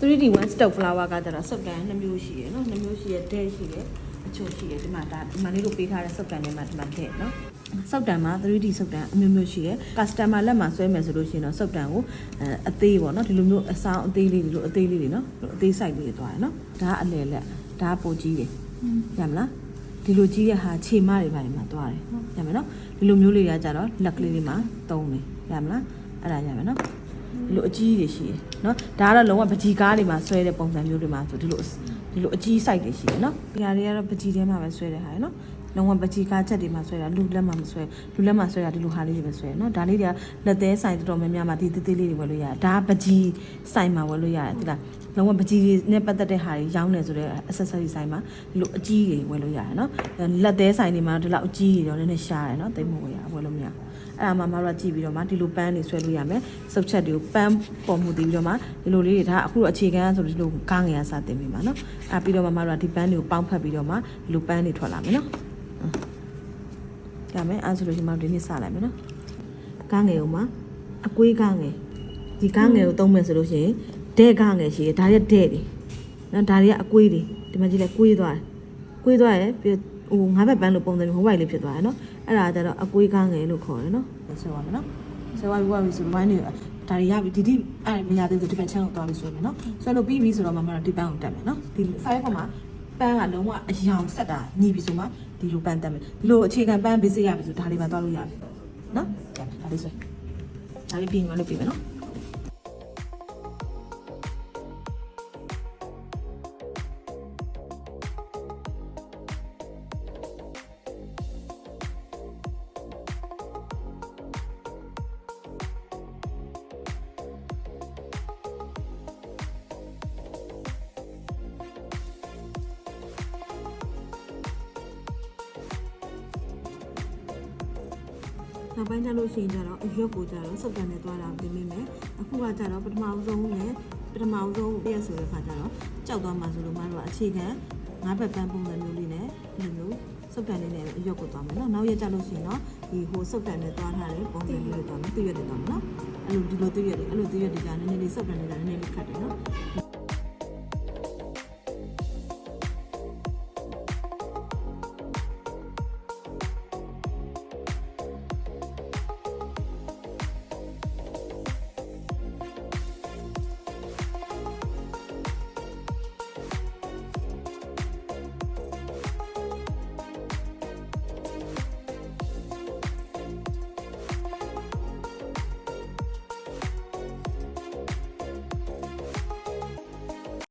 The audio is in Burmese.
3D one stock flower ကကျတော့စုပ်တန်2မျိုးရှိရယ်နော်2မျိုးရှိရယ်ဒဲရှိရယ်အချို့ရှိရယ်ဒီမှာဒါဒီမှာလေးတို့ပေးထားတဲ့စုပ်တန်တွေမှာဒီမှာတဲ့နော်စုပ်တန်မှာ 3D စုပ်တန်အမျိုးမျိုးရှိရယ် customer လက်မှာဆွဲမယ်ဆိုလို့ရှိရင်တော့စုပ်တန်ကိုအဲအသေးပေါ့နော်ဒီလိုမျိုးအဆောင်အသေးလေးတွေလိုအသေးလေးတွေနော်အသေး size လေးတွေသွားရယ်နော်ဒါကအလဲလက်ဒါကပိုကြီးတယ်ရမလားဒီလိုကြီးတဲ့ဟာခြေမတွေပါနေမှာသွားတယ်ရမယ်နော်ဒီလိုမျိုးလေးတွေကကြတော့လက်ကလေးတွေမှာတုံးတယ်ရမလားအဲ့ဒါရမယ်နော် ဒီလိုအကြီးတွေရှိတယ်เนาะဒါကတော့လုံးဝပကြီးကားတွေမှာဆွဲတဲ့ပုံစံမျိုးတွေမှာဆိုဒီလိုဒီလိုအကြီး site တွေရှိတယ်เนาะဒီဟာတွေကတော့ပကြီးထဲမှာပဲဆွဲတဲ့ဟာရယ်เนาะလုံးဝပကြီးကားချက်တွေမှာဆွဲတာလူလက်မှာမဆွဲလူလက်မှာဆွဲတာဒီလိုဟာလေးတွေပဲဆွဲเนาะဒါလေးတွေကလက်သေးဆိုင်တော်တော်များများမှာဒီသေးသေးလေးတွေဝယ်လို့ရတယ်ဒါကပကြီးဆိုင်မှာဝယ်လို့ရတယ်ဒီလားလုံးဝပကြီးတွေနဲ့ပတ်သက်တဲ့ဟာတွေရောင်းနေဆိုတော့ accessory ဆိုင်မှာဒီလိုအကြီးတွေဝယ်လို့ရတယ်เนาะလက်သေးဆိုင်တွေမှာဒီလောက်အကြီးတွေတော့နည်းနည်းရှားတယ်เนาะတိတ်မဝယ်ရဝယ်လို့မရဘူး အဲ့ဒါမှမတို့ကြည့်ပြီးတော့မှဒီလိုပန်းတွေဆွဲလို့ရမယ်စုပ်ချက်တွေကိုပန်းပေါ်မှုတည်ပြီးတော့မှဒီလိုလေးတွေဒါအခုတော့အခြေခံဆိုလို့ဒီလိုကားငယ်ရစတင်ပြီးမှာနော်အဲ့ပြီးတော့မှမတို့ကဒီပန်းတွေကိုပေါင်းဖက်ပြီးတော့မှဒီလိုပန်းတွေထွက်လာမယ်နော်ကြမယ်အဲ့ဆိုလို့ရှိရင်မတို့ဒီနေ့စလိုက်မယ်နော်ကားငယ်ကိုမှအကွေးကားငယ်ဒီကားငယ်ကိုသုံးမယ်ဆိုလို့ရှိရင်ဒဲကားငယ်ရှိတယ်ဒါတွေကဒဲတွေနော်ဒါတွေကအကွေးတွေဒီမှာကြည့်လိုက်ကွေးသွားတယ်ကွေးသွားရယ်ပြီး ဟိုငါးဘက်ပန်းလို့ပုံစံမျိုးဟိုဘိုက်လေးဖြစ်သွားတယ်နော်အဲ့ဒါကျတော့အကွေးကားငယ်လို့ခေါ်တယ်နော်ဆိုပါမယ်နော်ဆွဲဝါပြီးဝါပြီးဆိုတော့ဝိုင်းနေဒါတွေရပြီဒီဒီအဲ့မရသေးဘူးဒီဘက်ချမ်းကိုသွားပြီးဆွဲမယ်နော်ဆွဲလို့ပြီးပြီဆိုတော့မမတို့ဒီပန်းကိုတက်မယ်နော်ဒီစာရွက်ပေါ်မှာပန်းကလုံးဝအယောင်ဆက်တာညီပြီဆိုမှဒီလိုပန်းတက်မယ်ဒီလိုအခြေခံပန်း basic ရပြီဆိုဒါလေးပါသွားလို့ရပြီနော်ဒါလေးဆွဲဒါလေးပြီးမှလုပ်ပြီးမယ်နော် နောက်ပိုင်းကျလို့ရှိရင်ကျတော့အရွက်ကိုကျတော့စုပ်ကန်နဲ့သွားတာပြင်မိမယ်အခုကကျတော့ပထမဦးဆုံးနဲ့ပထမဦးဆုံးပြည့်ဆိုတဲ့ခါကျတော့ကြောက်သွားမှဆိုလို့မတို့ကအခြေခံငါးဘက်ပန်းပုံစံမျိုးလေးနဲ့ဒီလိုမျိုးစုပ်ကန်လေးနဲ့အရွက်ကိုသွားမယ်နော်နောက်ရက်ကျလို့ရှိရင်တော့ဒီဟိုစုပ်ကန်နဲ့သွားထားတဲ့ပုံစံမျိုးလေးသွားမယ်သူ့ရွက်တွေသွားမယ်နော်အဲ့လိုဒီလိုသူ့ရွက်တွေအဲ့လိုသူ့ရွက်တွေကနည်းနည်းလေးစုပ်ကန်နေတာနည်းနည်းလေးခတ်တယ်နော်